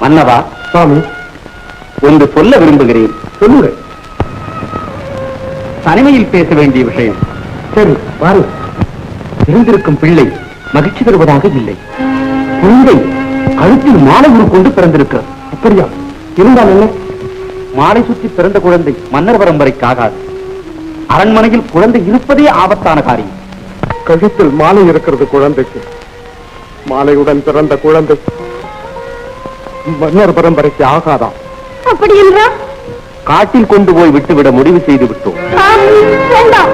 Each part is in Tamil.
மன்னவா சுவாமி ஒன்று சொல்ல விரும்புகிறேன். சொல்லுங்க. தனிமையில் பேச வேண்டிய விஷயம். சரி வாரு. பிறந்திருக்கும் பிள்ளை மகிழ்ச்சி தருவதாக இல்லை. குழந்தை கழுத்தில் மாலை உரு கொண்டு பிறந்திருக்கிறது அப்படியா? இருந்தால் என்ன? மாலை சுற்றி பிறந்த குழந்தை மன்னர் பரம்பரைக்கு ஆகாது. அரண்மனையில் குழந்தை இருப்பதே ஆபத்தான காரியம். கழுத்தில் மாலை இருக்கிறது குழந்தைக்கு. மாலையுடன் பிறந்த குழந்தை மன்னர் பரம்பரைக்கு ஆகாதாம் அப்படி என்றால் காட்டில் கொண்டு போய் விட்டுவிட முடிவு செய்து விட்டோம். வேண்டாம்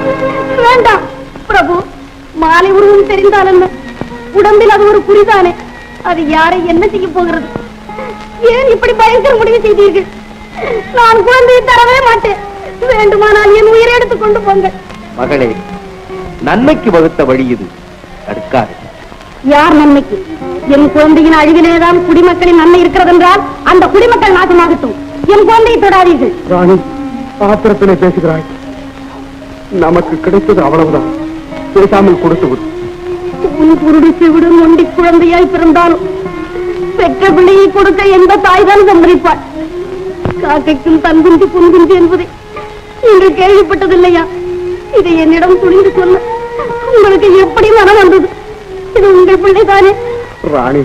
வேண்டாம். பிரபு மாலை உருவம் தெரிந்தால் என்ன? உடம்பில் அது ஒரு குறிதானே? அது யாரை என்ன செய்ய போகிறது? ஏன் இப்படி பயங்கர முடிவு செய்தீர்கள்? நான் குழந்தையை தரவே மாட்டேன். வேண்டுமானால் என் உயிரை எடுத்துக் கொண்டு போங்கள். மகளே நன்மைக்கு வகுத்த வழி இது. தடுக்காது யார் நன்மைக்கு? என் குழந்தையின் அழிவிலேதான் குடிமக்களின் நன்மை இருக்கிறதென்றால் அந்த குடிமக்கள் நாசமாகட்டும். என் குழந்தையை தொடாதீர்கள். ராணி ஆத்திரத்திலே பேசுகிறாய். நமக்கு கிடைத்தது அவ்வளவுதான். பேசாமல் கொடுத்து குருடி செவிடு நொண்டி குழந்தையாய் பிறந்தாலும் பெற்ற பிள்ளையை கொடுக்க எந்த தாய்தான் சம்மதிப்பாள் காக்கைக்கும் தன் குஞ்சு பொன் குஞ்சு என்பதை நீங்கள் கேள்விப்பட்டதில்லையா? இதை என்னிடம் துணிந்து சொல்ல உங்களுக்கு எப்படி மனம் வந்தது? இது உங்கள் பிள்ளைதானே? ராணி.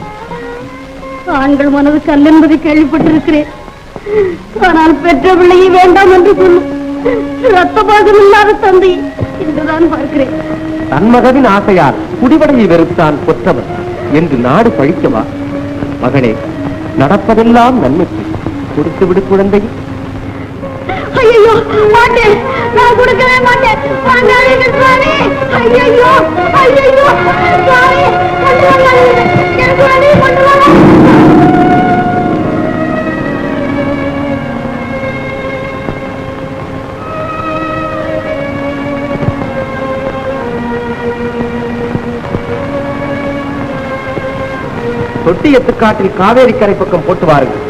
ஆண்கள் மனது கல் என்பதை கேள்விப்பட்டிருக்கிறேன். ஆனால் பெற்ற பிள்ளையை வேண்டாம் என்று சொல்லும் ரத்த பாகம் இல்லாத தந்தை என்றுதான் பார்க்கிறேன். தன் மகனின் ஆசையால் குடிவடையை வெறுத்தான் கொற்றவன் என்று நாடு பழிக்கவா மகனே நடப்பதெல்லாம் நன்மைக்கு கொடுத்து விடு குழந்தை. ஐயோ மாட்டேன். நான் கொடுக்கவே மாட்டேன். வாங்காதீங்க சுவாமி ஐயோ ஐயோ சுவாமி கொண்டு கொண்டு தொட்டியத்துக்காட்டில் காவேரி கரை பக்கம் போட்டு வாருங்கள்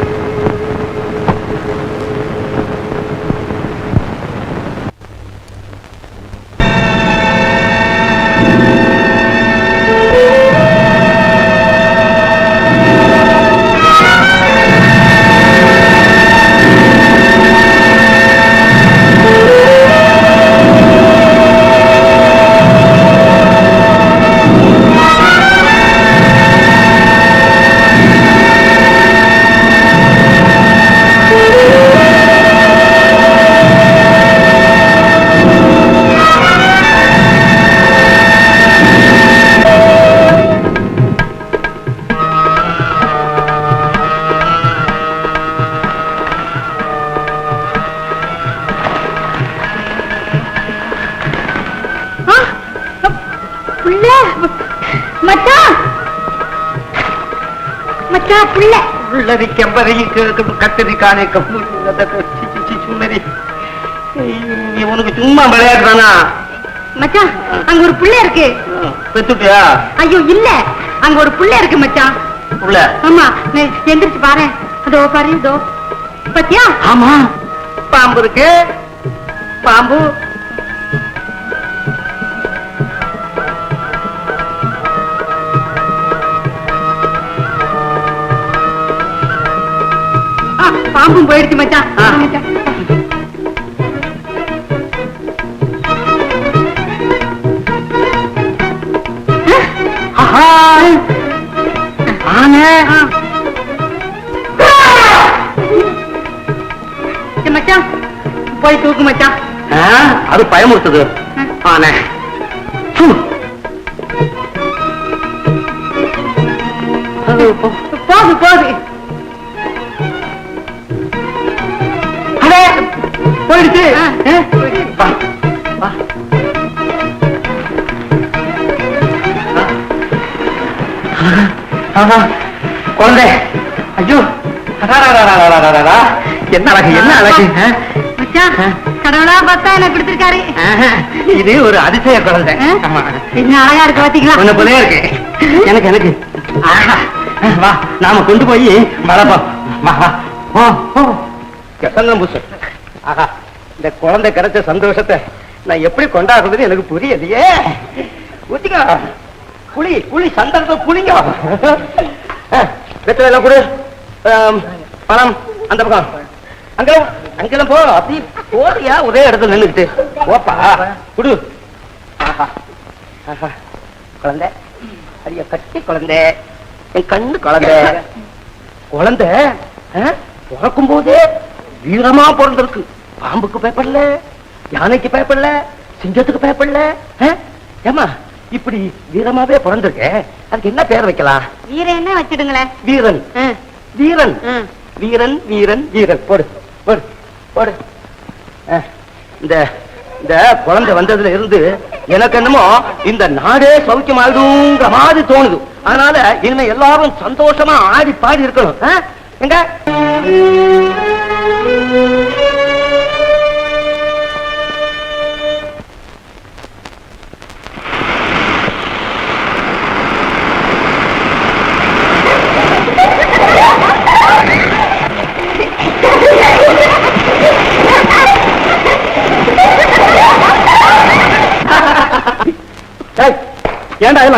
புள்ள உள்ளதி கெம்பரி கத்தரி காணே சுந்தரி உனக்கு சும்மா விளையாட்டு தானா மச்சான் அங்க ஒரு புள்ள இருக்கு. பெத்துட்டியா? ஐயோ இல்ல. அங்க ஒரு புள்ள இருக்கு மச்சான். உள்ள ஆமா நீ எந்திரிச்சு பாரு அதோ பாரு இதோ. பத்தியா? ஆமா. பாம்பு இருக்கு. பாம்பு. பாம்பும் போயிடுச்சு மச்சான். மச்சான். போய் தூக்கு மச்சான் அது பயமுறுத்துது. ஆனே. குழந்தை. ஐயோ. என்ன அழகு என்ன அழகு. கடவுளா பார்த்தா எனக்கு கொடுத்திருக்காரு ஆஹா, இது ஒரு அதிசய குழந்தை. என்ன அழகா இருக்கு பாத்தீங்களா? உன்னை போலயே இருக்கு. எனக்கு எனக்கு. ஆஹா, வா நாம கொண்டு போய் வளர்ப்போம். வா வா. ஓ ஓ கசங்கம்புசு ஆஹா இந்த குழந்தை கிடைச்ச சந்தோஷத்தை நான் எப்படி கொண்டாடுறது எனக்கு புரியலையே. ஊத்திக்கோ. குழி குழி சந்தனத்தை குளிங்க வெத்தலை எல்லாம் கொடு. பணம் அந்த பக்கம். அங்கெல்லாம் அங்கெல்லாம் போ. அப்படி போறியா? ஒரே இடத்துல நின்னுக்கிட்டு. ஓப்பா குடு. குழந்தை. அரிய கட்டி குழந்தை. என் கண்ணு குழந்தை. குழந்தை பிறக்கும் போதே வீரமா பிறந்திருக்கு. பாம்புக்கு பயப்படல யானைக்கு பயப்படல சிங்கத்துக்கு பயப்படல ஏமா இப்படி வீரமாவே பிறந்திருக்க? அதுக்கு என்ன பேர் வைக்கலாம்? வீர என்ன வச்சிடுங்களேன்? வீரன். வீரன். வீரன் வீரன் வீரன். போடு போடு போடு. இந்த இந்த குழந்தை வந்ததுல இருந்து எனக்கு என்னமோ இந்த நாடே சௌக்கியமாயிடுங்கிற மாதிரி தோணுது. அதனால இனிமே எல்லாரும் சந்தோஷமா ஆடி பாடி இருக்கணும்? எங்க?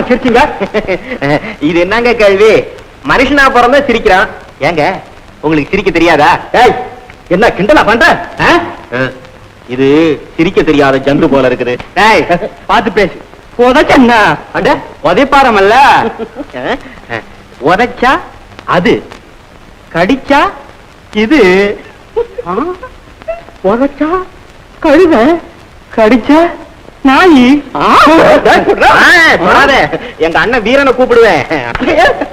சிரிச்சிங்க. இது என்னங்க கேள்வி? மனுஷனா பிறந்த சிரிக்கிறான். ஏங்க உங்களுக்கு சிரிக்க தெரியாதா? ஏய் என்ன கிண்டலா பண்ற? இது சிரிக்க தெரியாத ஜந்து போல இருக்குது. ஏய் பாத்து பேசு. உதச்சண்ணா அட உதைப்பாரமல்ல உதைச்சா அது. கடிச்சா இது. உதச்சா கழுத. கடிச்சா நாயி. எங்க அண்ணன் வீரனை கூப்பிடுவேன்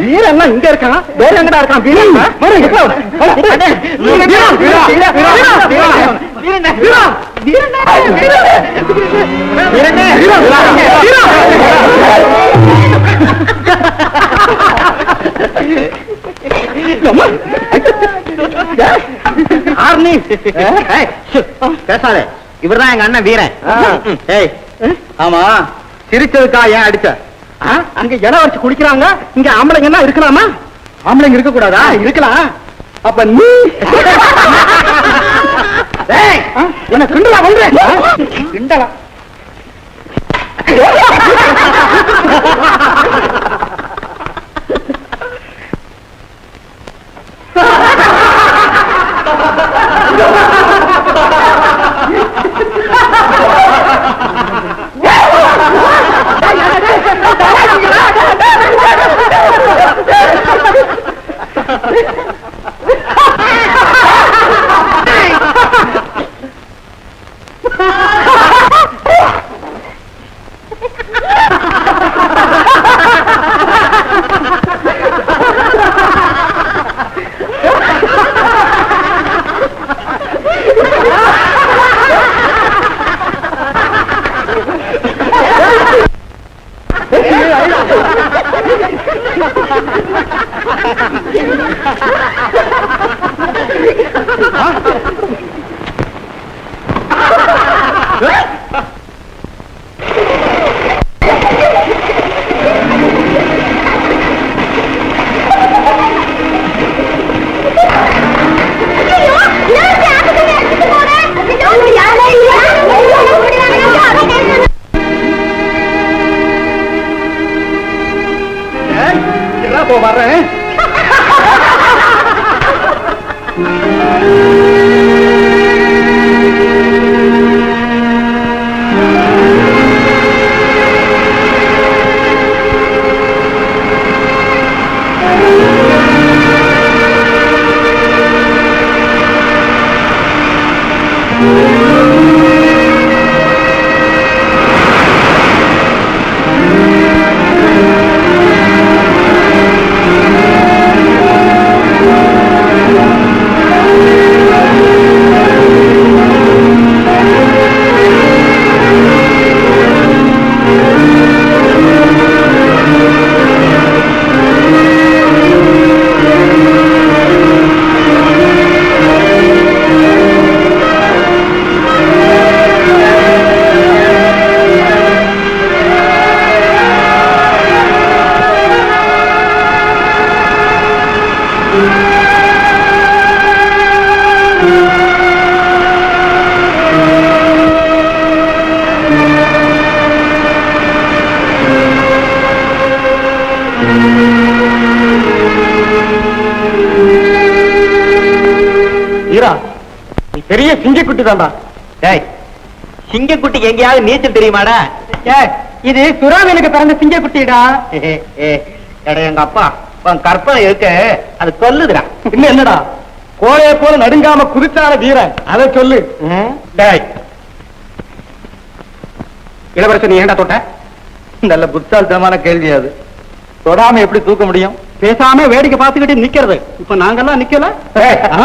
வீரன் இங்க இருக்கான் வேற எங்கடா இருக்கான் வீரன். ஆர்னி பேசாதே இவர்தான் எங்க அண்ணன் வீரன். ஏய் ஆமா சிரிச்சதுக்கா ஏன் அடிச்ச? அங்க இடம் வச்சு குடிக்கிறாங்க இங்க ஆம்பளைங்க என்ன இருக்கலாமா? ஆம்பளைங்க இருக்க கூடாதா இருக்கலாம். அப்ப நீ? என்ன கிண்டலா பண்றேன் கிண்டலா என்ன போ வர்றேன் ஆ சிங்கக்குட்டி தான்டா டேய் சிங்கக்குட்டிக்கு எங்கேயாவது நீச்சல் தெரியுமாடா? இது சுறாமீனுக்கு பிறந்த சிங்கக்குட்டிடா. எங்க அப்பா கற்பனை இருக்க. அது சொல்லுதுடா. இன்னும் என்னடா? கோழைய போல நடுங்காம குதிச்சான வீரன். அதை சொல்லு. டேய். நீ ஏன்டா தொட்ட? நல்ல புத்தால்தனமான கேள்வி அது. தொடாம எப்படி தூக்க முடியும்? பேசாம வேடிக்கை பார்த்துக்கிட்டு நிக்கிறது. இப்ப நாங்கெல்லாம் நிக்கல. ஏய், ஆ?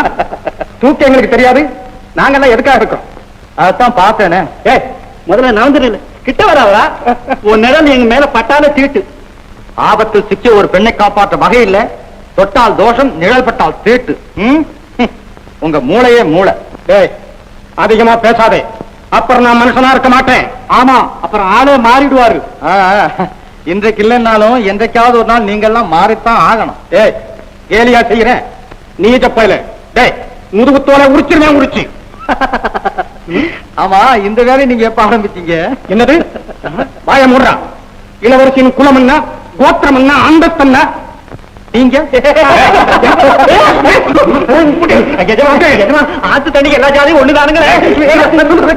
தூக்க எங்களுக்கு தெரியாது. நாங்கெல்லாம் எதுக்காக இருக்கோம்? அதான் பார்த்தேனே. ஏய் முதல்ல நடந்துடல கிட்ட வராதா உன் நிழல் எங்க மேல பட்டால தீட்டு. ஆபத்தில் சிக்கிய ஒரு பெண்ணை காப்பாற்ற வகை இல்ல. தொட்டால் தோஷம் நிழல் பட்டால் தீட்டு. ம்? உங்க மூளையே மூளை. ஏய் அதிகமா பேசாதே. அப்புறம் நான் மனுஷனா இருக்க மாட்டேன். ஆமா அப்புறம் ஆளே மாறிடுவாரு. ஆ, ஆ. இன்றைக்கு இல்லைன்னாலும் என்றைக்காவது ஒரு நாள் நீங்க எல்லாம் மாறித்தான் ஆகணும். ஏய் கேலியா செய்யறேன். நீ செப்பையில டேய் முதுகுத்தோலை உரிச்சிருவேன் உரிச்சு. ஆமா இந்த வேலையை நீங்க எப்ப ஆரம்பிச்சீங்க? என்னது? வாய மூடுறா. இளவரசியின் குலம் என்ன கோத்திரம் என்ன அந்தஸ்து என்ன நீங்க ஆத்து தண்ணிக்கு எல்லா ஜாதியும் சொல்ற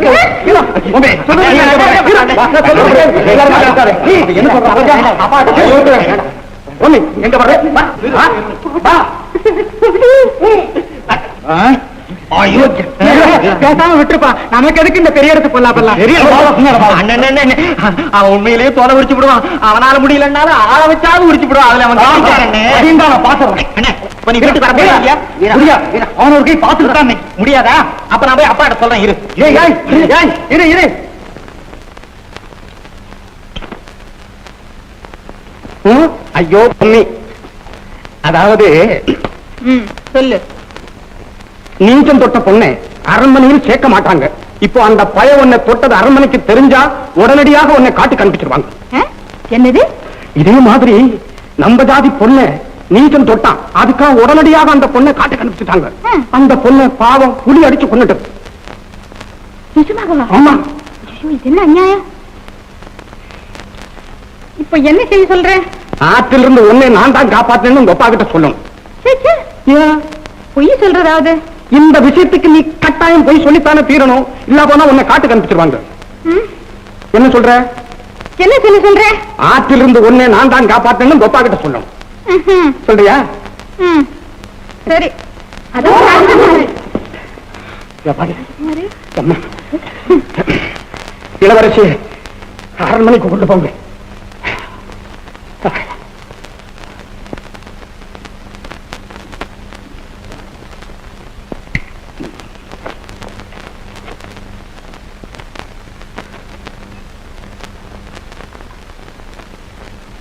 எங்க வர்ற? வா, வா. ஐயோ, பேசாம விட்டுருப்பா. நமக்கு எதுக்கு இந்த பெரிய இடத்து. அவன் உண்மையிலேயே தோலை உரிச்சு விடுவான். அவனால முடியலன்னாலும் ஆள வச்சாவது உரிச்சு விடுவான். அதுல அவன் நான் பாத்துறேன் அவன் ஒரு கை பாத்துட்டு தான் முடியாதா? அப்ப நான் போய் அப்பா கிட்ட சொல்றேன் இரு. ஏய் ஏய் ஏய் இரு இரு. ஐயோ அதாவது சொல்லு. நீச்சம் தொட்ட பொண்ணை அரண்மனையில் சேர்க்க மாட்டாங்க. இப்போ அந்த பய உன்னை தொட்டது அரண்மனைக்கு தெரிஞ்சா உடனடியாக உன்னை காட்டி கண்டுபிடிச்சிருவாங்க. என்னது? இதே மாதிரி நம்ம ஜாதி பொண்ணை நீச்சம் தொட்டான். அதுக்காக உடனடியாக அந்த பொண்ணை காட்டி கண்டுபிடிச்சிட்டாங்க. ம். அந்த பொண்ணை பாவம் புலி அடிச்சு கொண்டுட்டு ஆமா. என்ன அநியாயம்? இப்ப என்ன செய்ய சொல்ற? ஆற்றிலிருந்து உன்னை நான் தான் காப்பாத்தினு உங்க அப்பா கிட்ட சொல்லணும். சே, சே. ஏன்? பொய் சொல்றதாவது? இந்த விஷயத்துக்கு நீ கட்டாயம் போய் சொல்லித்தானே தீரணும்? இல்ல போனா உன்னை காட்டு கண்டுபிடிச்சிருவாங்க ம்? என்ன சொல்ற? என்ன சொல்ல சொல்ற? ஆற்றிலிருந்து உன்னை நான் தான் காப்பாத்தினு உங்க அப்பா கிட்ட சொல்லணும். சொல்றியா. சரி. இளவரசி அரண்மனைக்கு கொண்டு போங்க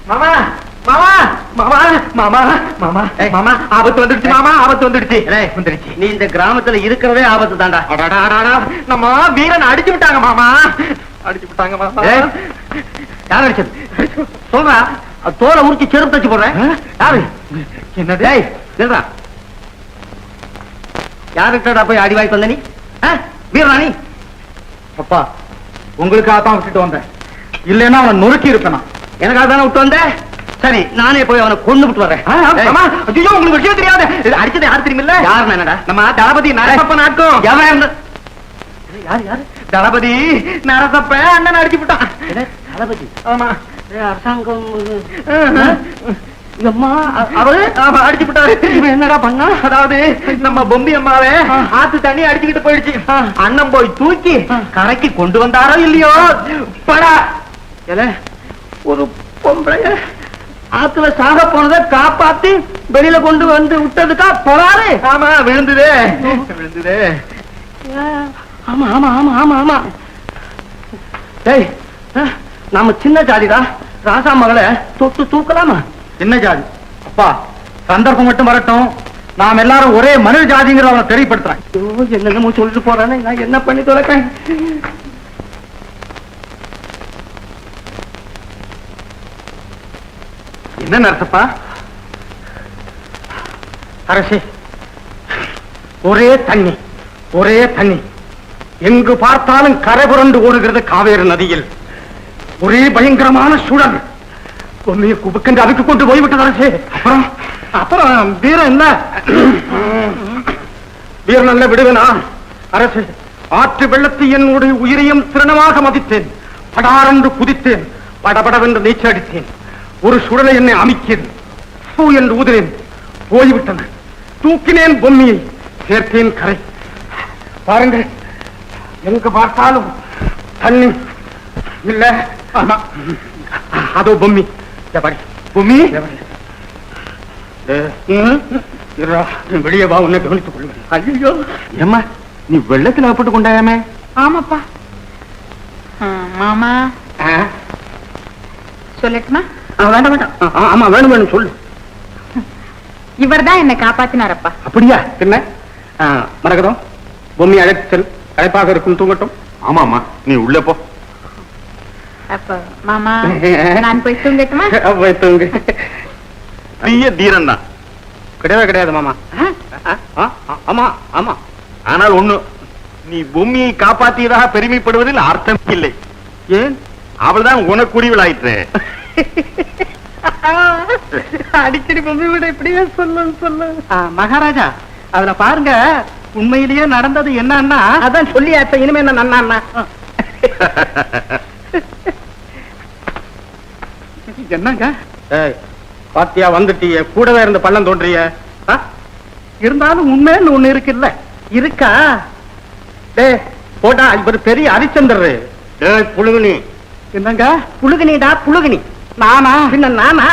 மாமா மாமா மாமா மாமா மாமா ஆபத்து வந்துடுச்சு மாமா ஆபத்து வந்துடுச்சு. வந்துடுச்சு. நீ இந்த கிராமத்துல இருக்கிறதே ஆபத்து தாண்டா நம்ம வீரன் அடிச்சு விட்டாங்க மாமா. அடிச்சு விட்டாங்க மாமா. யார் அடிச்சது? சொல்றா தோலை உரிச்சு செருப்பு தச்சு போடுறேன். யாரு? என்னது? டேய் நில்றா. யாருக்கிட்டடா போய் அடி வாய்க்கு வந்த நீ? நீ? அப்பா உங்களுக்காக தான் விட்டுட்டு வந்தேன். இல்லைன்னா அவனை நொறுக்கி இருப்பேன்? எனக்காக தானே விட்டு வந்த? சரி நானே போய் அவனை கொண்டு விட்டு வரேன் ஐயோ உங்களுக்கு விஷயம் தெரியாது. அடிச்சது யாரு தெரியுமில்ல? யார் என்னடா? நம்ம தளபதி நரசப்ப நாட்கும் யார் யாரு தளபதி நரசப்ப அண்ணன் அடிச்சு விட்டான். தளபதி? ஆமா. அரசாங்கம் என்னடா பண்ணா? அதாவது நம்ம பொம்பி அம்மாவே ஆத்து தண்ணி அடிச்சுக்கிட்டு போயிடுச்சு. அண்ணன் போய் தூக்கி கரைக்கு கொண்டு வந்தாரோ இல்லையோ? படா. ஒரு பொம்பளை ஆத்துல சாக போனதை காப்பாத்தி வெளியில கொண்டு வந்து விட்டதுக்கா போறாரு? ஆமா விழுந்துதே. விழுந்துதே. ஆமா ஆமா ஆமா ஆமா ஆமா. டேய் அஹ், நாம சின்ன ஜாதிடா. ராசா மகளை தொட்டு தூக்கலாமா? என்ன ஜாதி. அப்பா சந்தர்ப்பம் மட்டும் வரட்டும். நாம் எல்லாரும் ஒரே மனித ஜாதிங்கிற அவனை தெரியப்படுத்துறேன். என்னென்னமோ சொல்லிட்டு போறானே. நான் என்ன பண்ணி தொலைக்கிறேன் என்ன நரசப்பா? அரசே ஒரே தண்ணி ஒரே தண்ணி. எங்கு பார்த்தாலும் கரை புரண்டு ஓடுகிறது காவேரி நதியில். ஒரே பயங்கரமான சூழல். பொன்னையை குபுக்கென்று அதுக்கு கொண்டு போய்விட்டது அரசே. அப்புறம்? அப்புறம் வீரன் என்ன? வீரன் அல்ல விடுவேனா? அரசு ஆற்று வெள்ளத்து என்னுடைய உயிரையும் திறனமாக மதித்தேன். படாரென்று குதித்தேன். படபடவென்று நீச்சல் அடித்தேன். ஒரு சுடலை என்னை அமைக்கியது. பூ என்று ஊதினேன் போய்விட்டன. தூக்கினேன் பொம்மியை. சேர்த்தேன் கரை. பாருங்கள். எங்க பார்த்தாலும் தண்ணி. இல்ல. அதோ பொம்மி. பொம்மி? வெளியே வா உன்னை கவனித்துக் கொள்வேன் ஐயோ. ஏம்மா நீ வெள்ளத்தில் அகப்பட்டு கொண்டாயாமே? ஆமாப்பா. மாமா. சொல்லட்டுமா? வேண்டாம் வேண்டாம். ஆமா வேணும் வேணும் சொல்லு. இவர்தான் என்னை காப்பாத்தினாரப்பா. அப்படியா? என்ன ஆ, மரகதம் பொம்மி அழைத்து செல் அழைப்பாக இருக்கும் தூங்கட்டும். ஆமாமா நீ உள்ள போ. அப்ப மாமா நான் போய் தூங்கட்டுமா? போய் தூங்கு. பெரிய தீரன் தான் கிடையவே கிடையாது மாமா. ஆமா ஆமா. ஆனால் ஒண்ணு நீ பூமியை காப்பாற்றியதாக பெருமைப்படுவதில் அர்த்தம் இல்லை. ஏன்? அவள்தான் உனக்குரியவளாயிற்று அடிக்கடி பொம்மி விட இப்படியே சொல்லு சொல்லு. மகாராஜா அதுல பாருங்க உண்மையிலேயே நடந்தது என்னன்னா? அதான் சொல்லியாச்ச இனிமே என்ன நன்னா என்னங்க? பாத்தியா வந்துட்டிய கூடவே இருந்த பள்ளம் தோன்றிய? ஆ? இருந்தாலும் உண்மைன்னு ஒண்ணு இருக்குல்ல. இருக்கா? டே போட்டா இவர் பெரிய ஹரிச்சந்திரரு டேய் புழுகுனி. என்னங்க? புழுகினிடா புழுகினி. நானா பின்ன நானா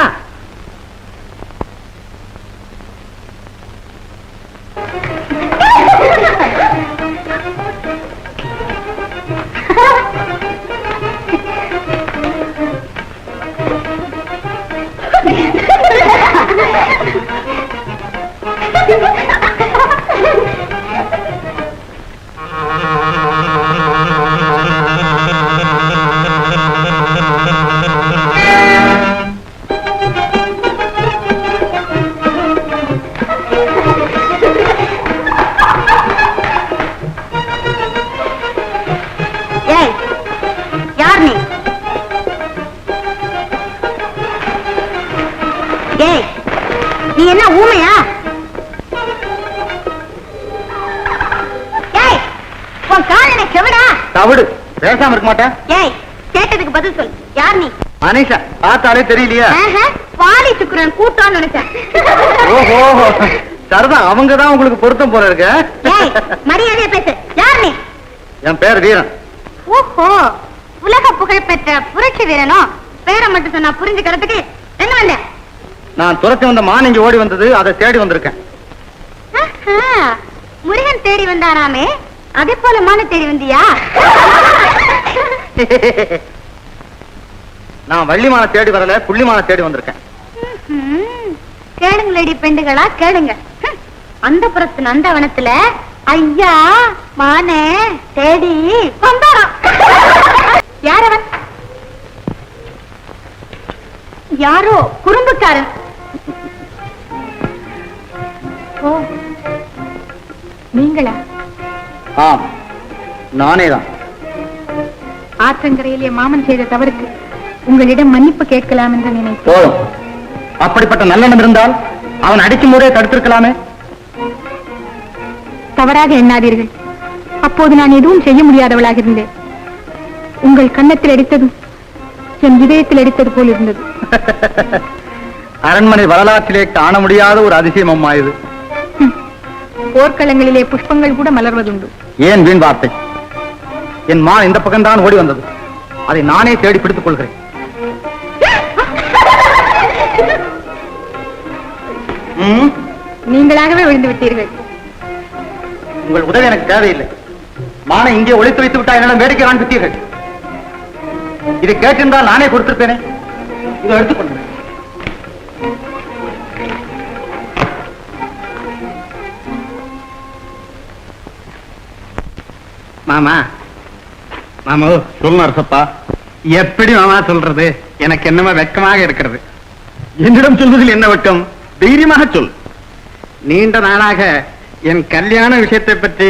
பேசாம இருக்க மாட்டேன். ஏய் கேட்டதுக்கு பதில் சொல். யார் நீ? அனீஷா பார்த்தாலே தெரியலையா. வாலி சுக்குரன் கூட்டான்னு நினைச்சேன். ஓஹோ சரிதான் அவங்க தான் உங்களுக்கு பொருத்தம் போல இருக்கு. மரியாதையா பேசு. யார் நீ? என் பேர் வீரன். ஓஹோ உலக புகழ் பெற்ற புரட்சி வீரனோ? பேரை மட்டும் சொன்னா புரிஞ்சுக்கிறதுக்கு எங்க வந்த? நான் துரத்தி வந்த மான் இங்க ஓடி வந்தது அதை தேடி வந்திருக்கேன். முருகன் தேடி வந்தாராமே. அதே போல மான தேடி வந்தியா? நான் வள்ளிமான தேடி வரல புள்ளிமான தேடி வந்திருக்கேன். கேளுங்களேடி பெண்டுகளா கேளுங்க. அந்த புறத்து நந்தவனத்துல ஐயா மானே தேடி வந்தாராம். யார் அவன் யாரோ குறும்புக்காரன். ஓ நீங்களா? ஆம் நானே தான் ஆற்றங்கரையிலே மாமன் செய்த தவறுக்கு உங்களிடம் மன்னிப்பு கேட்கலாம் என்று நினைத்தேன். போதும் அப்படிப்பட்ட நல்லெண்ணம் இருந்தால் அவன் அடிக்கும் போதே தடுத்திருக்கலாமே. தவறாக எண்ணாதீர்கள். அப்போது நான் எதுவும் செய்ய முடியாதவளாக இருந்தேன். உங்கள் கன்னத்தில் அடித்ததும் என் இதயத்தில் அடித்தது போல் இருந்தது. அரண்மனை வரலாற்றிலே காண முடியாத ஒரு அதிசயம் அம்மா இது. போர்க்களங்களிலே புஷ்பங்கள் கூட மலர்வதுண்டு. ஏன் வீண் வார்த்தை? என் மான் இந்த பக்கம்தான் ஓடி வந்தது. அதை நானே தேடி பிடித்துக் கொள்கிறேன். நீங்களாகவே விழுந்து விட்டீர்கள். உங்கள் உதவி எனக்கு தேவையில்லை. மானை இங்கே ஒளித்து வைத்து விட்டா என்னிடம் வேடிக்கை காண்பித்தீர்கள். இதை கேட்டிருந்தால் நானே கொடுத்திருப்பேனே. இதை எடுத்துக்கொண்டு மாமா மாமோ சொல்லு அரசப்பா. எப்படி மாமா சொல்றது? எனக்கு என்னமோ வெட்கமாக இருக்கிறது. என்னிடம் சொல்வதில் என்ன வெட்கம் தைரியமாக சொல். நீண்ட நாளாக என் கல்யாண விஷயத்தை பற்றி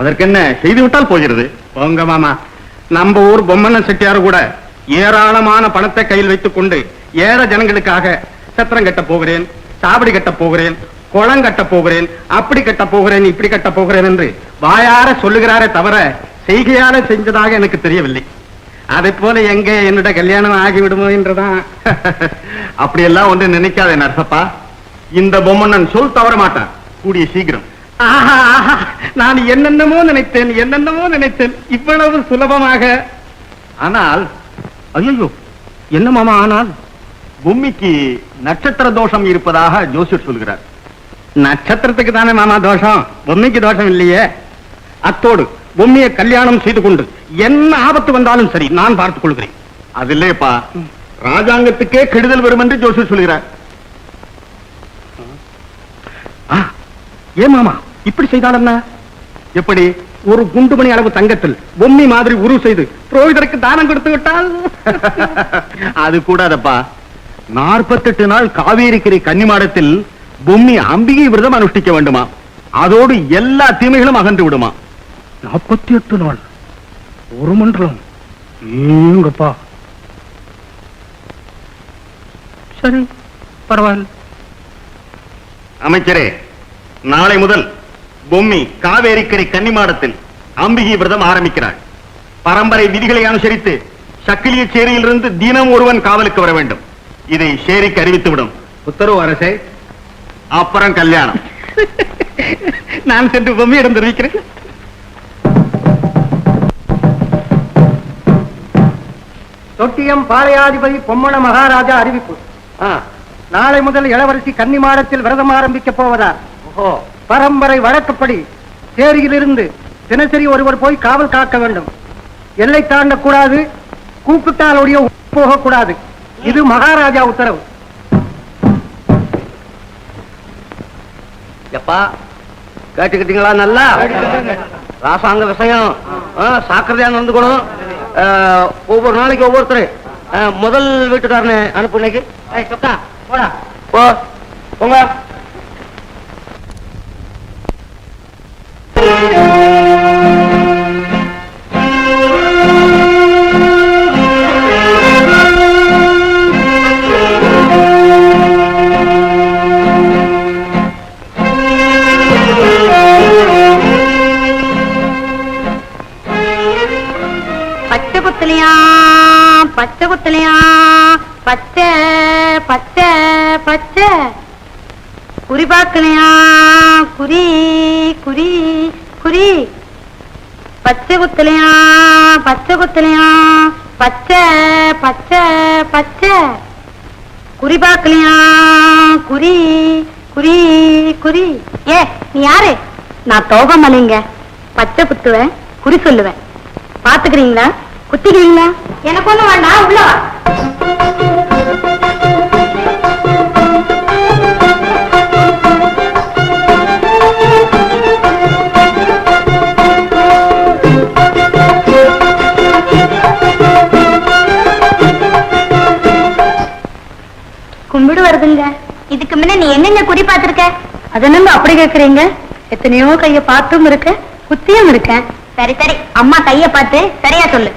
அதற்கென்ன செய்து விட்டால் போகிறது. போங்க மாமா. நம்ம ஊர் பொம்மண்ண செட்டியார் கூட ஏராளமான பணத்தை கையில் வைத்துக் கொண்டு ஏற ஜனங்களுக்காக சத்திரம் கட்ட போகிறேன் சாவடி கட்ட போகிறேன் குளம் கட்ட போகிறேன் அப்படி கட்ட போகிறேன் இப்படி கட்ட போகிறேன் என்று வாயார சொல்லுகிறாரே தவிர செய்கையால செஞ்சதாக எனக்கு தெரியவில்லை. அதை போல எங்க என்னோட கல்யாணம் ஆகிவிடுமோ என்றுதான். அப்படியெல்லாம் ஒன்று நினைக்காதே நரசப்பா. இந்த பொம்மண்ணன் சொல் தவற மாட்டான். கூடிய சீக்கிரம். நான் என்னென்னமோ நினைத்தேன் என்னென்னமோ நினைத்தேன். இவ்வளவு சுலபமாக. ஆனால் ஐயோ என்ன மாமா ஆனால்? பூமிக்கு நட்சத்திர தோஷம் இருப்பதாக ஜோசியர் சொல்கிறார். நட்சத்திரத்துக்கு தானே மாமா தோஷம்? பொம்மைக்கு தோஷம் இல்லையே. அத்தோடு பொம்மையை கல்யாணம் செய்து கொண்டு என்ன ஆபத்து வந்தாலும் சரி நான் பார்த்துக் கொள்கிறேன். அது இல்லையப்பா. ராஜாங்கத்துக்கே கெடுதல் வரும் என்று ஜோசியர் சொல்கிறார். ஏன் மாமா இப்படி செய்தால் என்ன? எப்படி? ஒரு குண்டுமணி அளவு தங்கத்தில் பொம்மை மாதிரி உருவு செய்து புரோகிதருக்கு தானம் கொடுத்து விட்டால்? அது கூடாதப்பா. நாற்பத்தெட்டு நாள் காவேரிக்கரை கன்னிமாடத்தில் பொம்மி அம்பிகை விரதம் அனுஷ்டிக்க வேண்டுமா? அதோடு எல்லா தீமைகளும் அகன்று விடுமா? நாற்பத்தி எட்டு நாள். ஒரு மண்டலம் ஏங்கப்பா. சரி பரவாயில்ல. அமைச்சரே நாளை முதல் பொம்மி காவேரிக்கரை கன்னிமாடத்தில் அம்பிகை விரதம் ஆரம்பிக்கிறாள். பரம்பரை விதிகளை அனுசரித்து சக்கிலிய சேரியிலிருந்து தினம் ஒருவன் காவலுக்கு வர வேண்டும். இதை சேரிக்கு அறிவித்துவிடும். உத்தரவு அரசே. அப்புறம் கல்யாணம். நான் சென்று பொம்மையிடம் தெரிவிக்கிறேன். தொட்டியம் பாளையாதிபதி பொம்மண மகாராஜா அறிவிப்பு. நாளை முதல் இளவரசி கன்னிமாடத்தில் விரதம் ஆரம்பிக்க போவதார். பரம்பரை வழக்கப்படி சேரியிலிருந்து தினசரி ஒருவர் போய் காவல் காக்க வேண்டும். எல்லை தாண்டக்கூடாது கூப்பிட்டால் ஒழிய போகக்கூடாது. இது மகாராஜா உத்தரவு. எப்பா கேட்டுக்கிட்டீங்களா நல்லா? ராசாங்க விஷயம். சாக்கிரதையா நடந்துக்கணும். ஒவ்வொரு நாளைக்கு ஒவ்வொருத்தர். முதல் வீட்டுக்காரனை அனுப்பு இன்னைக்கு. சொக்கா, போடா. போ. போங்க. பச்சை குத்தலையா பச்சை பச்சை பச்சை. குறி பார்க்கலையா குறி குறி குறி. பச்சை குத்தலையா பச்சை குத்தலையா பச்சை பச்சை பச்சை. குறி பார்க்கலையா குறி குறி குறி. ஏ நீ யாரு? நான் தோகமலைங்க பச்சை குத்துவேன் குறி சொல்லுவேன். பாத்துக்கிறீங்களா குத்திக்கிறீங்களா எனக்கு ஒண்ணு வேண்டாம் உள்ள வா. கும்பிடு வருதுங்க. இதுக்கு முன்ன நீ என்னென்ன குறி பார்த்திருக்க? அது என்னங்க அப்படி கேக்குறீங்க? எத்தனையோ கைய பார்த்தும் இருக்க குத்தியும் இருக்கேன். சரி சரி. அம்மா கைய பார்த்து சரியா சொல்லு.